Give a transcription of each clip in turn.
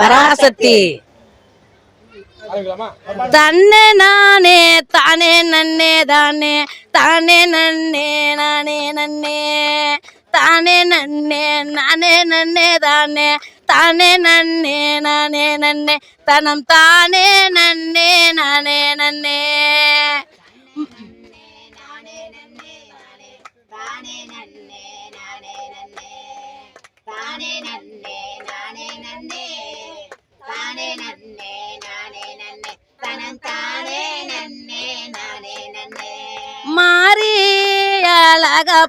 பராசக்தி தன்னே நானே தானே நன்னே தானே தானே நன்னே நானே நன்னே தானே நன்னே நானே நன்னே தானே தானே நன்னே நானே நன்னே தனம் தானே நன்னே நானே நன்னே.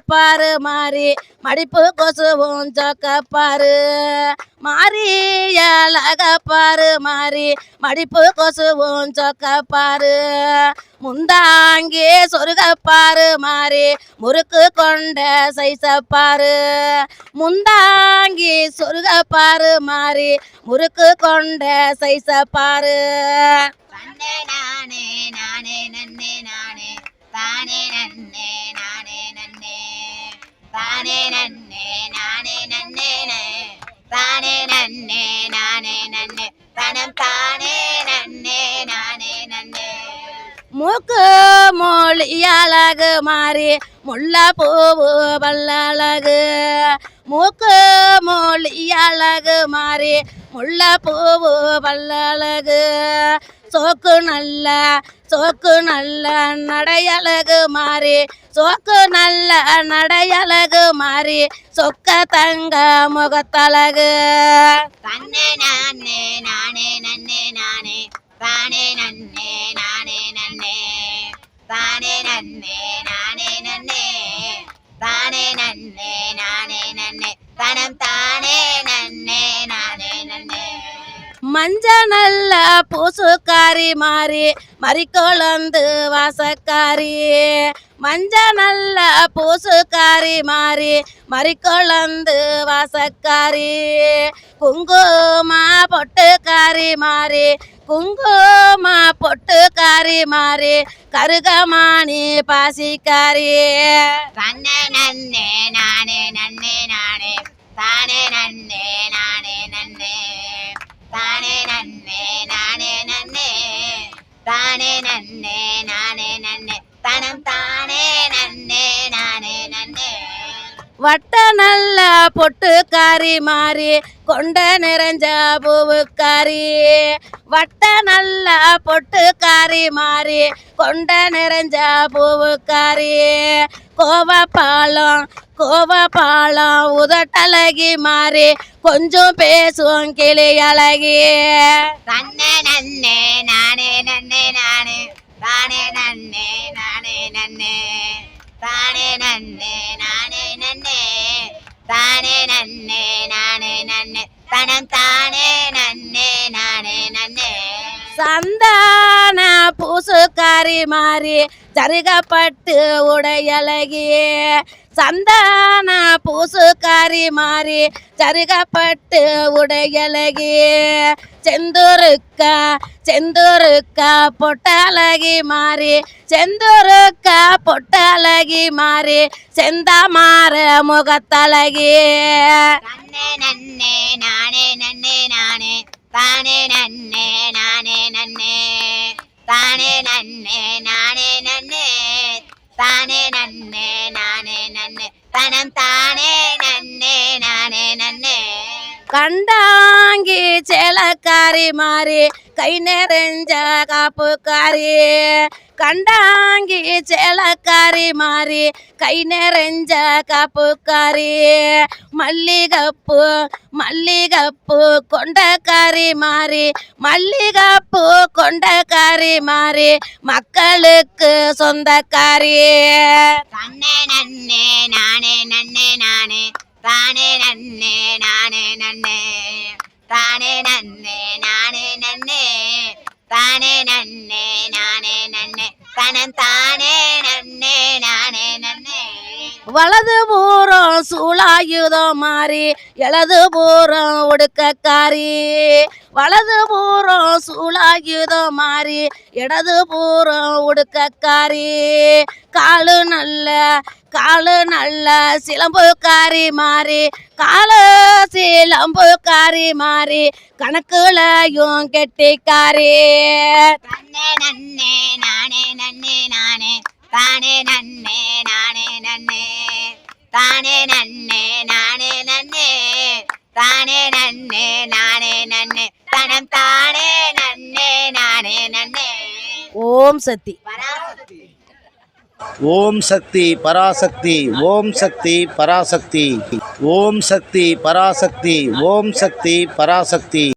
பாரு மாறி மடிப்பு கொசுவும் சொக்க பாரு. மாறி அழக பாரு மாறி மடிப்பு கொசுவும் சொக்க பாரு. முந்தாங்கி சொருக மாறி முறுக்கு கொண்ட சைசப்பாரு முந்தாங்கி சொருகப்பாரு மாறி முறுக்கு கொண்ட சைசப்பாரு பாரு. நானே நானே நன்னே நானே. தானே நன்னே. தானே நன்னே நானே நன்னே தானே நன்னே நானே நன்னே. தனம் தானே நன்னே நானே நன்னே. மூக்கு மொழியழகு மாறி முல்லை பூவு பல்லழகு மூக்கு மொழியழகு மாறி முல்லை பூவு பல்லழகு சோக்கு நல்ல சோக்கு நல்ல நடையழகு மாறி. சோக்கு நல்ல நடையழகு மாறி சொக்க தங்க முகத்தழகு. தன்னே நானே நானே நன்னே நானே. தானே நன்னே நானே நன்னே. தானே நன்னே நானே நன்னே. தானே நன்னே நானே நன்னே. தனம் மஞ்ச நல்ல பூசுக்காரி மாறி மறிக்கொழுந்து வாசக்காரி. மஞ்ச நல்ல பூசுக்காரி மாறி மறிக்கொழுந்து வாசக்காரி. குங்குமா பொட்டுக்காரி மாறி குங்குமா பொட்டுக்காரி மாறி கருகமானி பாசிக்காரி. வட்ட நல்ல பொட்டுக்காரி மாறி கொண்ட நிறைஞ்ச பூவுக்காரி வட்ட நல்ல பொட்டுக்காரி மாறி கொண்ட நிறைஞ்ச பூவுக்காரி கோவப்பாலம் கோவப்பாலம் உதட்டழகி மாறி கொஞ்சம் பேசுவோம் கிளி அழகி. நன்னே நன்னே நானே நன்னே நானே. நானே நன்னே நானே நன்னே. நானே நன்னே தனம் தானே? நன்னே நானே நன்னே சந்தான பூசுக்காரி மாறி ஜருகப்பட்டு உடையழகி. சந்தான பூசுக்காரி மாறி ஜருகப்பட்டு உடையழகி. செந்தூருக்கா செந்தூருக்கா பொட்டழகி மாறி செந்தூருக்கா பொட்டழகி மாறி செந்தாமார முகத்தழகி. நன்னே நன்னே நானே நன்னே நானே. தானே நன்னே நானே நன்னே. தானே நன்னே நானே நன்னே. தானே நன்னே நானே நன்னே. தனம் தானே நன்னே கண்டாங்கி சேலக்காரி மாறி கை நிறைஞ்ச காப்புக்காரி. கண்டாங்கி சேலக்காரி மாறி கை நிறைஞ்ச காப்புக்காரி. மல்லிகப்பு மல்லிகப்பு கொண்டக்காரி மாறி மல்லிகப்பு கொண்டக்காரி மாறி மக்களுக்கு சொந்தக்காரி. நன்னே நானே நன்னே நானே. தானே நன்னே நானே நன்னே தானே நன்னே நானே நன்னே தானே நன்னே நானே நன்னே தனம் தானே நன்னே நானே நன்னே வலது பூரம் சூளாயுதம் மாறி இடது பூரம் உடுக்கக்காரி வலது பூரம் சூளாயுதம் மாறி இடது பூரம் உடுக்கக்காரி காலு நல்ல காலு நல்ல சிலம்புக்காரி மாறி காலு சிலம்புக்காரி மாறி கணக்குலையும் கெட்டிக்காரி. நன்னே நன்னே நானே நன்னே நானே. தானே நன்னே நானே நன்னே. தானே நன்னே நானே நன்னே. தானே நன்னே நானே நன்னே. தனம் தானே நன்னே நானே நன்னே. ஓம் சக்தி. பராசக்தி. ஓம் சக்தி பராசக்தி. ஓம் சக்தி பராசக்தி. ஓம் சக்தி பராசக்தி. ஓம் சக்தி பராசக்தி.